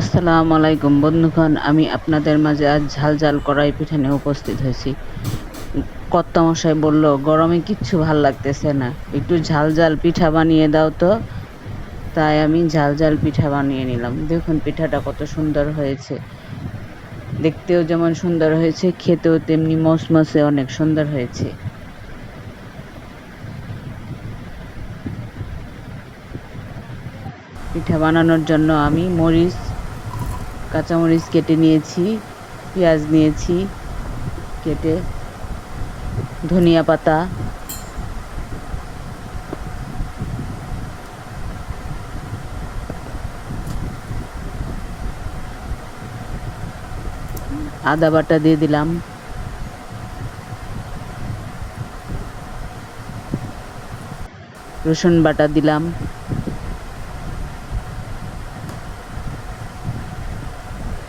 আসসালামু আলাইকুম বন্ধুগণ, আমি আপনাদের মাঝে আজ ঝাল ঝাল কড়াই পিঠা নিয়ে উপস্থিত হয়েছি। কর্তামশাই বলল, গরমে কিচ্ছু ভালো লাগতেছে না। একটু ঝাল ঝাল পিঠা বানিয়ে দাও তো। তাই আমি ঝাল ঝাল পিঠা বানিয়ে নিলাম। দেখুন পিঠাটা কত সুন্দর হয়েছে। দেখতেও যেমন সুন্দর হয়েছে, খেতেও তেমনি মসমসে অনেক সুন্দর হয়েছে। পিঠা বানানোর জন্য আমি মরিচ কাঁচামরিচ কেটে নিয়েছি, পেঁয়াজ নিয়েছি, কেটে ধনিয়া পাতা। আদা বাটা দিয়ে দিলাম। রসুন বাটা দিলাম।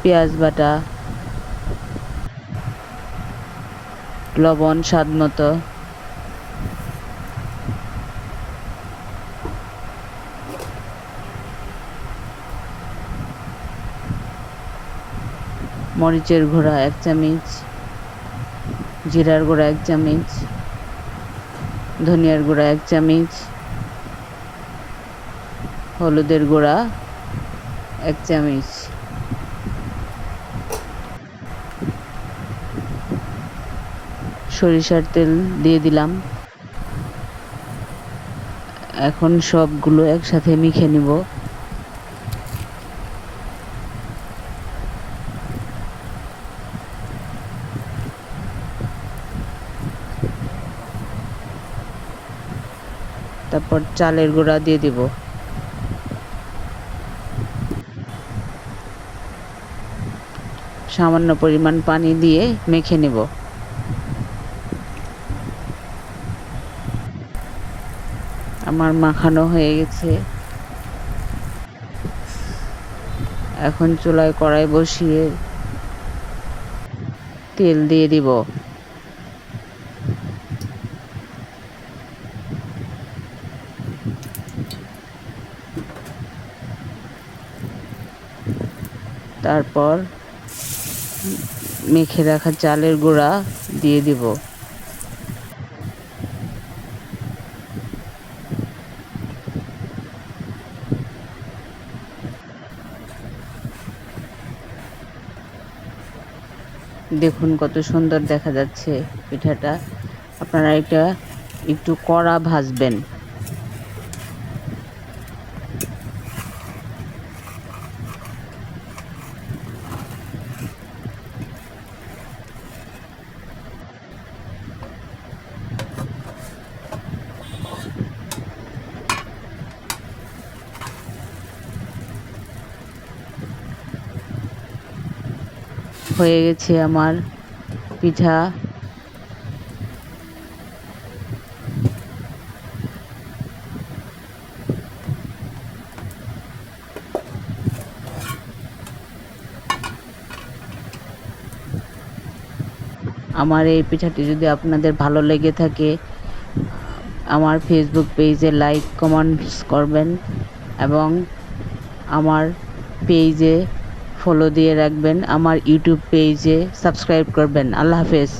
পেঁয়াজ বাটা, লবণ স্বাদ মতো। মরিচের গুঁড়া এক চামচ, জিরার গুঁড়া এক চামচ, ধনিয়ার গুঁড়া এক চামচ, হলুদের গুঁড়া এক চামচ। সরিষার তেল দিয়ে দিলাম। এখন সবগুলো একসাথে মেখে নিব। তারপর চালের গুঁড়া দিয়ে দিব। সামান্য পরিমাণ পানি দিয়ে মেখে নেব। আমার মাখানো হয়ে গেছে। এখন চুলায় কড়াই বসিয়ে তেল দিয়ে দিব। তারপর মেখে রাখা চালের গুঁড়া দিয়ে দিব। দেখুন কত সুন্দর দেখা যাচ্ছে পিঠাটা। আপনারা এটা একটু কড়া ভাজবেন। হয়ে গেছে আমার পিঠা। আমার এই পিঠাটি যদি আপনাদের ভালো লেগে থাকে, আমার ফেসবুক পেজে লাইক কমেন্টস করবেন এবং আমার পেজে ফলো দিয়ে রাখবেন আমার ইউটিউব পেজে সাবস্ক্রাইব করবেন। আল্লাহ হাফেজ।